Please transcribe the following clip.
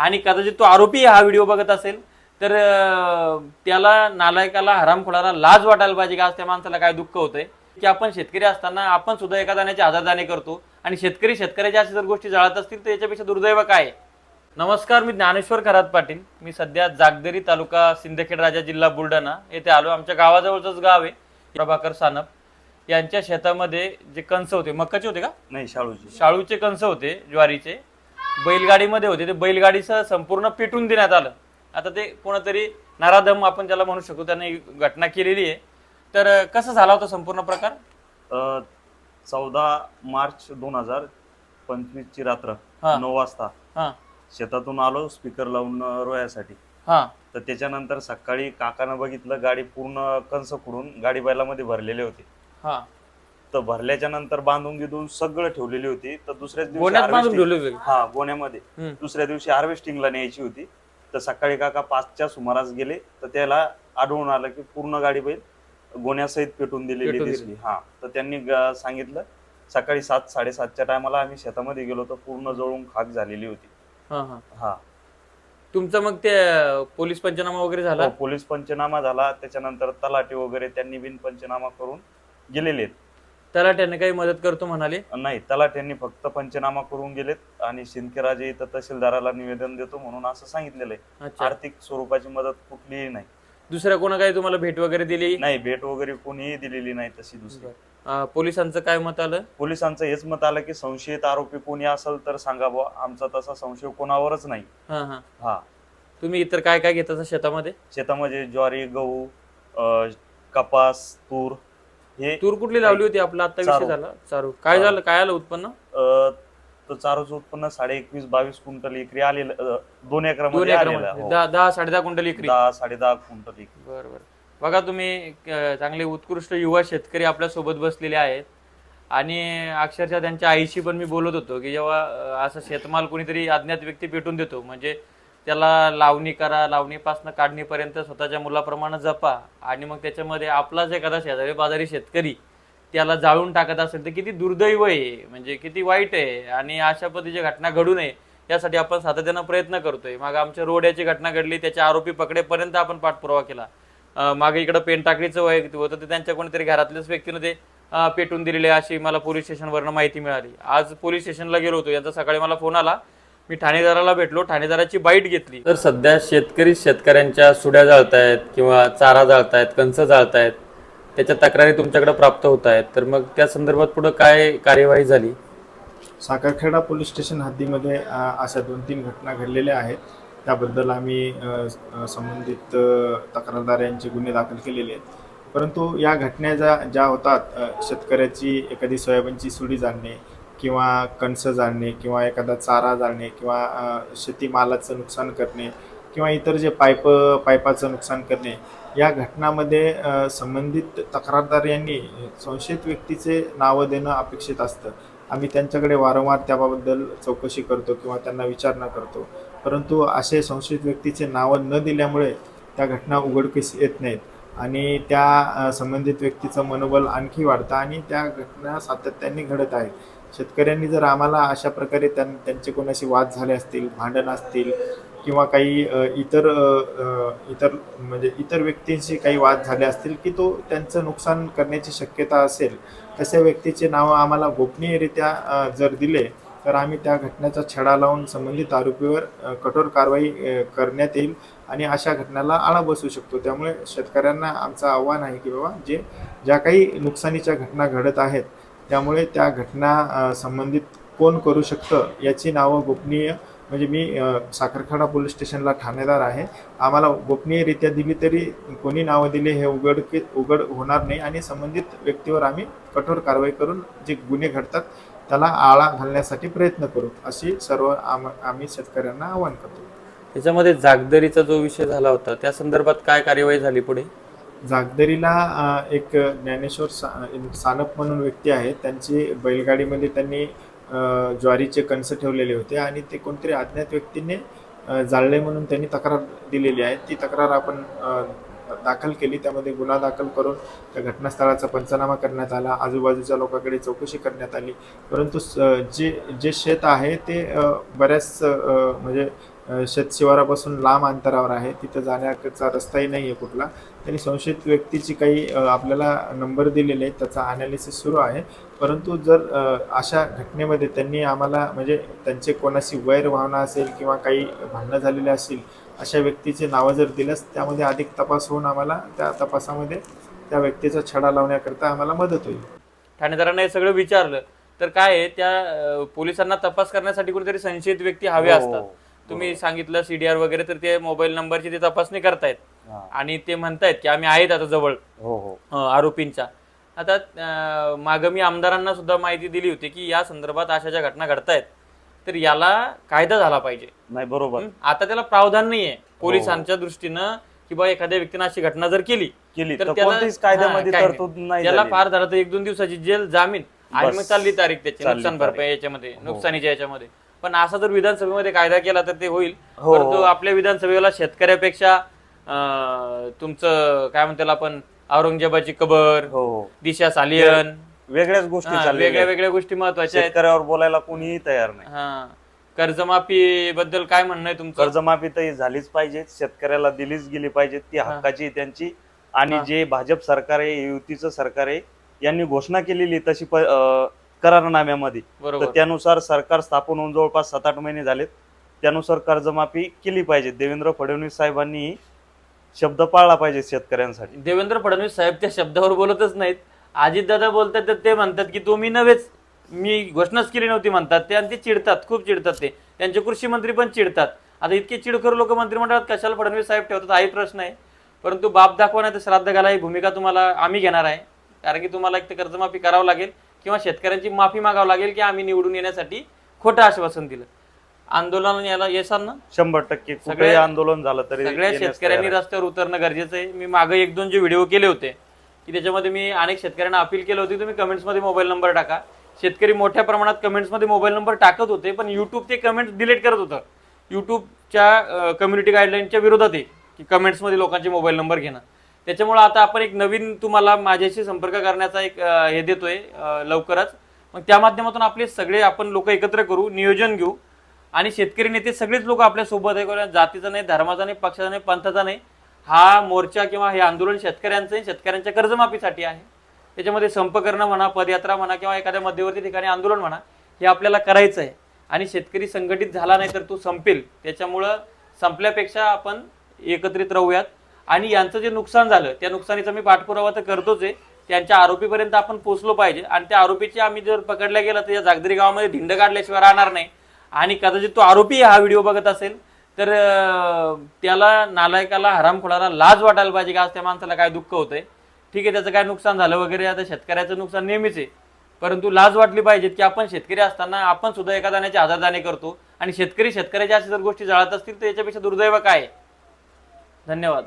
आणि कदाचित तो आरोपी हा व्हिडिओ बघत असेल तर त्याला नालायकाला हरामखोराला लाज वाटायला पाहिजे की? आज त्या माणसाला काय दुःख होतंय? की आपण शेतकरी असताना आपण सुद्धा एका दाण्याचे हजार दाणे करतो आणि शेतकरी शेतकऱ्याच्या अशा जर गोष्टी जाळत असतील तर याच्यापेक्षा दुर्दैव काय? नमस्कार मी ज्ञानेश्वर खरात पाटील. मी सध्या जागदरी तालुका सिंदखेड राजा जिल्हा बुलढाणा येथे आलो. आमच्या गावाजवळचंच गाव आहे प्रभाकर सानप. यांच्या शेतामध्ये जे कंस होते मक्काचे होते का? नाही शाळूची. शाळूचे कंस होते ज्वारीचे. बैलगाडीमध्ये होते. ते बैलगाडीसह संपूर्ण पेटून देण्यात आलं. आता ते कोणतरी नराधम आपण त्याला म्हणू शकतो त्याने ही घटना केलेली आहे. तर कसं झाला होता संपूर्ण प्रकार? चौदा मार्च दोन हजार पंचवीस ची रात्र हा. नऊ वाजता. हा. शेतातून आलो स्पीकर लावून अं, रोयासाठी. हा. तर त्याच्यानंतर सकाळी काकानं बघितलं गाडी पूर्ण कंस खुडून गाडी बैलामध्ये भरलेले होते. हा. तर भरल्याच्या नंतर बांधून गिधून सगळं ठेवलेली होती तर दुसऱ्याच दिवशी गोण्यात बांधून harvesting- ठेवले होते. हा गोण्यामध्ये. हम्म. दुसऱ्या दिवशी हार्वेस्टिंगला न्यायची होती. तर सकाळी काका पाचच्या सुमारास गेले तर त्याला आढळून आलं की पूर्ण गाडी बैल गोण्यासहित पेटून दिलेली पेटून दिसली. हा तर त्यांनी ग- सांगितलं सकाळी सात साडेसातच्या टायमाला आम्ही शेतामध्ये गेलो तर पूर्ण जळून खाक झालेली होती. हा हा. हा. तुमचं मग ते अं, पोलीस पंचनामा वगैरे झाला? हो, पोलीस पंचनामा झाला. त्याच्यानंतर तलाठी वगैरे त्यांनी बिन पंचनामा करून गेलेले आहेत. त्याला त्याने काही मदत करतो म्हणाले? नाही तलाठ्यांनी फक्त पंचनामा करून गेलेत आणि शिंदखेराजे इथं तहसीलदाराला निवेदन देतो म्हणून असं सांगितलेलं आहे. अच्छा. आर्थिक स्वरूपाची मदत कुठलीही नाही. दुसऱ्या कोणा काही तुम्हाला भेट वगैरे दिली? नाही भेट वगैरे कोणीही दिलेली नाही तशी दुसरी. अं, पोलिसांचं काय मत आलं? पोलिसांचं हेच मत आलं की संशयित आरोपी कोणी असेल तर सांगा बुवा आमचा तसा संशय कोणावरच नाही. हा हा. हा. तुम्ही इतर काय काय घेता शेतामध्ये? शेतामध्ये ज्वारी गहू अं, कपास तूर हे तूर कुठली लावली होती आपला? आता विषय चारू. झाला. चारू. काय चारू. झालं? काय आलं उत्पन्न? अं, तर चारोचं उत्पन्न साडे एकवीस बावीस क्विंटल एकरी आलेलं अं, दोन दोन एकरामध्ये. आलेलं एकर. हो. दहा दहा साडे दहा क्विंटल एकरी. दहा साडे दहा क्विंटल एकरी. बरं बरं. बघा तुम्ही अं, चांगले उत्कृष्ट युवा शेतकरी आपल्यासोबत बसलेले आहेत. आणि अक्षरशः त्यांच्या आईशी पण मी बोलत होतो की जेव्हा अं, असं शेतमाल कोणीतरी अज्ञात व्यक्ती पेटून देतो म्हणजे त्याला लावणी करा लावणीपासून काढणीपर्यंत स्वतःच्या मुलाप्रमाणे जपा. आणि मग त्याच्यामध्ये आपलाच एखादा शेजारी बाजारी शेतकरी त्याला जाळून टाकत असेल तर किती दुर्दैव आहे. म्हणजे किती वाईट आहे. आणि अशा पद्धतीची घटना घडू नये यासाठी आपण सातत्यानं प्रयत्न करतोय. मग आमच्या रोड्याची घटना घडली त्याचे आरोपी पकडेपर्यंत आपण पाठपुरावा केला. मागे इकडं पेन टाकडीचं वय होतं ते त्यांच्या कोणीतरी घरातल्याच व्यक्तीनं ते पेटून दिलेले अशी मला पोलीस स्टेशनवरनं माहिती मिळाली. आज पोलीस स्टेशनला गेलो होतो यांचा सकाळी मला फोन आला. मी ठाणेदाराला भेटलो ठाणेदाराची बाईट घेतली. तर सध्या शेतकरी शेतकऱ्यांच्या सुड्या जाळतायत किंवा चारा जाळतायत कंस जाळतायत त्याच्या तक्रारी तुमच्याकडे प्राप्त होत आहेत तर मग त्या संदर्भात पुढे काय कार्यवाही झाली? साखरखेडा पोलीस स्टेशन हद्दीमध्ये अशा दोन तीन घटना घडलेल्या आहेत. त्याबद्दल आम्ही संबंधित तक्रारदार यांचे गुन्हे दाखल केलेले आहेत. परंतु या घटना ज्या ज्या होतात शेतकऱ्याची एखादी सोयाबीनची सुडी जाणणे किंवा कणसं जाळणे किंवा एखादा चारा जाळणे किंवा शेतीमालाचं नुकसान करणे किंवा इतर जे पाईप पाईपाचं नुकसान करणे या घटनामध्ये संबंधित तक्रारदार यांनी संशयित व्यक्तीचे नावं देणं अपेक्षित असतं. आम्ही त्यांच्याकडे वारंवार त्याबाबद्दल चौकशी करतो किंवा त्यांना विचारणा करतो. परंतु असे संशयित व्यक्तीचे नावं न दिल्यामुळे त्या घटना उघडकीस येत नाहीत. आणि त्या संबंधित व्यक्तीचं मनोबल आणखी वाढतं आणि त्या घटना सातत्याने घडत आहेत. शेतकऱ्यांनी जर आम्हाला अशा प्रकारे त्यां त्यांचे कोणाशी वाद झाले असतील भांडण असतील किंवा काही इतर इतर म्हणजे इतर व्यक्तींशी काही वाद झाले असतील की तो त्यांचं नुकसान करण्याची शक्यता असेल तशा व्यक्तीचे नावं आम्हाला गोपनीयरित्या जर दिले तर आम्ही त्या घटनेचा छडा लावून संबंधित आरोपीवर कठोर कारवाई करण्यात येईल आणि अशा घटनाला आळा बसू शकतो. त्यामुळे शेतकऱ्यांना आमचं आव्हान आहे की बाबा जे ज्या काही नुकसानीच्या घटना घडत आहेत त्यामुळे त्या घटना संबंधित कोण करू शकतं याची नावं गोपनीय म्हणजे मी साखरखाडा पोलीस स्टेशनला ठाणेदार आहे. आम्हाला गोपनीयरित्या दिली तरी कोणी नावं दिले हे उघड उघड होणार नाही आणि संबंधित व्यक्तीवर आम्ही कठोर कारवाई करून जे गुन्हे घडतात त्याला आळा घालण्यासाठी प्रयत्न करू अशी सर्व आम आम्ही शेतकऱ्यांना आवाहन करतो. त्याच्यामध्ये जागदरीचा जो विषय झाला होता त्या संदर्भात काय कार्यवाही झाली पुढे? जागदरीला एक ज्ञानेश्वर सा सानप म्हणून व्यक्ती आहे. त्यांची बैलगाडीमध्ये त्यांनी ज्वारीचे कणस ठेवलेले होते आणि ते कोणतरी अज्ञात व्यक्तीने जाळले म्हणून त्यांनी तक्रार दिलेली आहे. ती तक्रार आपण दाखल केली. त्यामध्ये गुन्हा दाखल करून त्या घटनास्थळाचा पंचनामा करण्यात आला. आजूबाजूच्या लोकांकडे चौकशी करण्यात आली. परंतु स- जे जे शेत आहे ते बऱ्याच म्हणजे शेतशिवारापासून लांब अंतरावर आहे. तिथं जाण्याचा रस्ताही नाही आहे कुठला. त्यांनी संशयित व्यक्तीची काही आपल्याला नंबर दिलेले आहेत त्याचा अनालिसिस सुरू आहे. परंतु जर अशा घटनेमध्ये त्यांनी आम्हाला म्हणजे त्यांचे कोणाशी वैर भावना असेल किंवा काही भांडणं झालेले असतील अशा व्यक्तीचे नावं जर दिल्यास त्यामध्ये अधिक तपास होऊन आम्हाला त्या तपासामध्ये त्या व्यक्तीचा छडा लावण्याकरता आम्हाला मदत होईल. ठाणेदारांना हे सगळं विचारलं तर काय आहे त्या पोलिसांना तपास करण्यासाठी कुठेतरी संशयित व्यक्ती हवे हो, असतात. तुम्ही सांगितलं सीडीआर वगैरे तर ते मोबाईल नंबरची ते तपासणी करतायत हा. आणि ते म्हणतायत की आम्ही आहेत आता जवळ हो हो आरोपींच्या आता मागं मी आमदारांना सुद्धा माहिती दिली होती की या संदर्भात अशा ज्या घटना घडतायत तर याला कायदा झाला पाहिजे नाही बरोबर हं? आता त्याला प्रावधान नाहीये पोलिसांच्या दृष्टीनं की बा एखाद्या व्यक्तीनं अशी घटना जर केली केली तर त्याला- हा. फार झालं तर एक दोन दिवसाची जेल जामीन आणि. मग चालली तारीख त्याची नुकसान. भरपाई याच्यामध्ये हो. नुकसानीच्या याच्यामध्ये पण असा जर विधानसभेमध्ये कायदा केला तर ते होईल. हो. परंतु आपल्या विधानसभेला शेतकऱ्यापेक्षा अं, तुमचं काय म्हणतो त्याला आपण औरंगजेबाची कबर हो. दिशा सालियन वेगळ्याच गोष्टी हा, चाललेल्या वेगळ्या आहेत. वेगळ्या गोष्टी महत्त्वाच्या आहेत. शेतकऱ्यावर बोलायला कोणीही तयार नाही. हा. कर्जमाफी बद्दल काय म्हणणं आहे तुमचं? कर्जमाफी तर ही झालीच पाहिजे शेतकऱ्याला दिलीच गेली पाहिजे ती हक्काची आहे त्यांची. आणि हा. जे भाजप सरकार आहे युतीचं सरकार आहे यांनी घोषणा केलेली तशी प- अं, करारनाम्यामध्ये. तर बरोबर. त्यानुसार सरकार स्थापन होऊन जवळपास सात आठ महिने झालेत. त्यानुसार कर्जमाफी केली पाहिजे. देवेंद्र फडणवीस साहेबांनी शब्द पाळला पाहिजे शेतकऱ्यांसाठी. देवेंद्र फडणवीस साहेब त्या शब्दावर बोलतच नाहीत. अजितदादा बोलतात तर ते म्हणतात की तुम्ही नव्हेच. मी घोषणाच केली नव्हती म्हणतात ते आणि ते चिडतात. खूप चिडतात ते. त्यांचे कृषी मंत्री पण चिडतात. आता इतके चिडखोर लोक मंत्रिमंडळात कशाला फडणवीस साहेब ठेवतात हाही प्रश्न आहे. परंतु बाप दाखवा नाही तर श्राद्ध घाला ही भूमिका तुम्हाला आम्ही घेणार आहे. कारण की तुम्हाला एक तर कर्जमाफी करावं लागेल. किंवा शेतकऱ्यांची माफी मागावं लागेल की आम्ही निवडून येण्यासाठी खोटं आश्वासन दिलं. आंदोलन याला येसाल ना? शंभर टक्के. सगळ्या- आंदोलन झालं तरी सगळ्या येण्यास शेतकऱ्यांनी तयार आहे. रस्त्यावर उतरणं गरजेचं आहे. मी मागे एक दोन जे व्हिडिओ केले होते की त्याच्यामध्ये मी अनेक शेतकऱ्यांना अपील केलं होती तुम्ही कमेंट्समध्ये मोबाईल नंबर टाका. शेतकरी मोठ्या प्रमाणात कमेंट्समध्ये मोबाईल नंबर टाकत होते पण युट्यूब ते कमेंट्स डिलीट करत होतं. युट्यूबच्या कम्युनिटी गाईडलाईनच्या विरोधात आहे की कमेंट्समध्ये लोकांचे मोबाईल नंबर घेणं. त्याच्यामुळे आता आपण एक नवीन तुम्हाला माझ्याशी संपर्क करण्याचा एक हे देतोय अं, लवकरच. मग त्या माध्यमातून आपले सगळे आपण लोक एकत्र करू नियोजन घेऊ. आणि शेतकरी नेते सगळेच लोक आपल्यासोबत आहे कोणा जातीचा नाही धर्माचा नाही पक्षाचा नाही पंथाचा नाही. हा मोर्चा किंवा हे आंदोलन शेतकऱ्यांचं आहे, शेतकऱ्यांच्या कर्जमाफीसाठी आहे. त्याच्यामध्ये संप करणं म्हणा पदयात्रा म्हणा किंवा एखाद्या मध्यवर्ती ठिकाणी आंदोलन म्हणा हे आपल्याला करायचं आहे. आणि शेतकरी संघटित झाला नाही तर तो संपेल. त्याच्यामुळं संपल्यापेक्षा आपण एकत्रित राहूयात. आणि यांचं जे नुकसान झालं त्या नुकसानीचा मी पाठपुरावा तर करतोच आहे. त्यांच्या आरोपीपर्यंत आपण पोचलो पाहिजे. आणि त्या आरोपीची आम्ही जर पकडल्या गेला तर या जागदरी गावामध्ये धिंड काढल्याशिवाय राहणार नाही. आणि कदाचित तो आरोपी हा व्हिडिओ बघत असेल तर त्याला नालायकाला हरामखोराला लाज वाटायला पाहिजे की? आज त्या माणसाला काय दुःख होतंय? ठीक आहे त्याचं काय नुकसान झालं वगैरे आता शेतकऱ्याचं नुकसान नेहमीच आहे. परंतु लाज वाटली पाहिजे की आपण शेतकरी असताना आपण सुद्धा एका दाण्याचे हजार दाणे करतो. आणि शेतकरी शेतकऱ्याच्या अशा जर गोष्टी जाळत असतील तर याच्यापेक्षा दुर्दैव काय धन्यवाद.